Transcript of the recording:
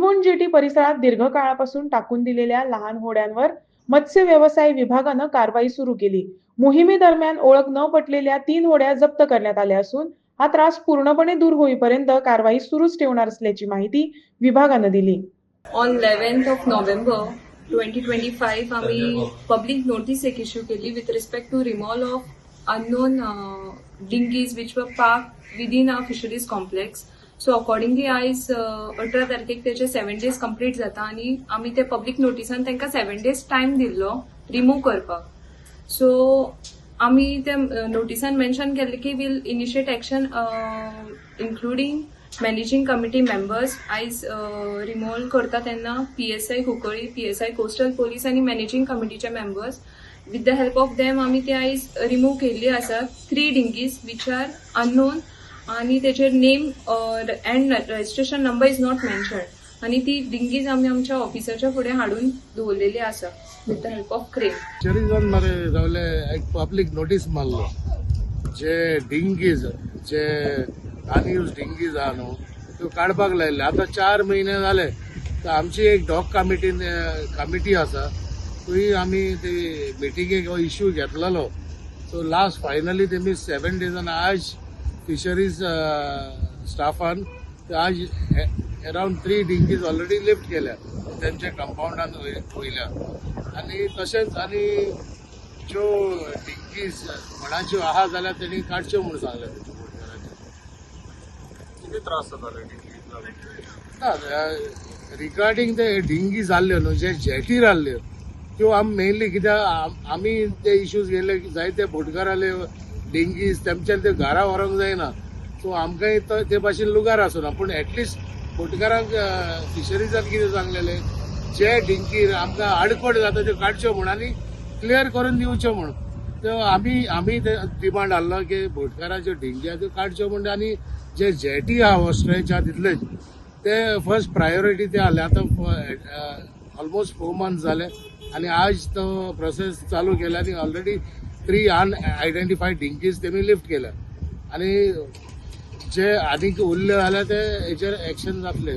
मुरगुंड jetty परिसरात दीर्घकाळापासून टाकून दिलेल्या लहान होड्यांवर मत्स्य व्यवसाय विभागानं कारवाई सुरू केली. मोहिमेदरम्यान ओळख न पटलेल्या तीन होड्या जप्त करण्यात आल्या असून हा त्रास पूर्णपणे दूर होईपर्यंत कारवाई सुरूच ठेवणार असल्याची माहिती विभागानं दिली. ऑन 11th ऑफ नोव्हेंबर 2025 आम्ही पब्लिक नोटीस एक इश्यू केली with respect to removal of unknown dinghies which वर park within a fisheries complex so accordingly आयज अठरा तारखेक तेजे सेवन डेज कंप्लीट जाता आनी आमी ते पब्लीक नोटिसान तांकां सेवन डेज टायम दिल्लो रिमूव करपाक सो आमी ते नोटिसान मेन्शन केल्लें की will initiate action including managing committee members आयज रिमोव्ह करता तेन्ना P S I Kunkolim P S I coastal police आनी मॅनेजिंग कमिटीचे members with the help of them आमी ते आयज रिमूव केल्ली आसा three dinghies which are unknown आनी त्याचे name and registration number is not mention आनी ती डिंगीज आमी आमच्या ऑफिसाच्या फुडें हाडून दवरलेली आसा with the help of crane शरीरान मरे रावले एक पब्लीक नोटीस मारलो. जे डिंगीज जे अनयूज डिंगीज आहा न्हू त्यो काडपाक लायले आतां चार म्हयने जाले तर आमची एक डॉग कमिटी कमिटी आसा थंय आमी ती मिटिंगेक हो इश्यू घेतलेलो. सो लास्ट फायनली तेमी सेवन डेजान आज फिशरीज स्टाफान ते आज around three dinghies already lift केल्या तेंच्या कंपाऊंडान वयल्या आनी तशेंच आनी ज्यो डिंगीज कोणाच्यो आहा जाल्यार तेणी काडच्यो म्हूण बोटकारांनी. किती त्रास जाताले रिगार्डींग ते डिंगी जाल्ल्यो न्हू जे जेटीर आहल्यो त्यो आमी मेनली कित्याक आमी ते इश्यूज घेयले जायते बोटकार डेंगीज तेमच्यान ते घरा व्हरोंक जायना सो आमकांय तो- ते भाशेन लुगार आसूना. पूण एटलिस्ट बोटकारांक फिशरीजान कितें सांगलेले? जे डिंकीर आमकां आडखड जाता त्यो काडच्यो म्हण आनी क्लियर करून दिवच्यो म्हण. त्यो आमी आमी ते डिमांड आहलो की बोटकाराच्यो डिंगी आहा त्यो काडच्यो म्हण आनी जे जेटी आहा हो स्ट्रेच आहा तितलेच ते फर्स्ट प्रायोरिटी ते आले आतां ऑलमोस्ट फोर मंथ जाले आनी आज तो प्रोसेस चालू केला आनी ऑलरेडी थ्री अनआयडेंटिफाईड डिंकीज त्यांनी लिफ्ट केल्या आनी जे आनीक उरले जाल्यार ते हेचेर एक्शन जातले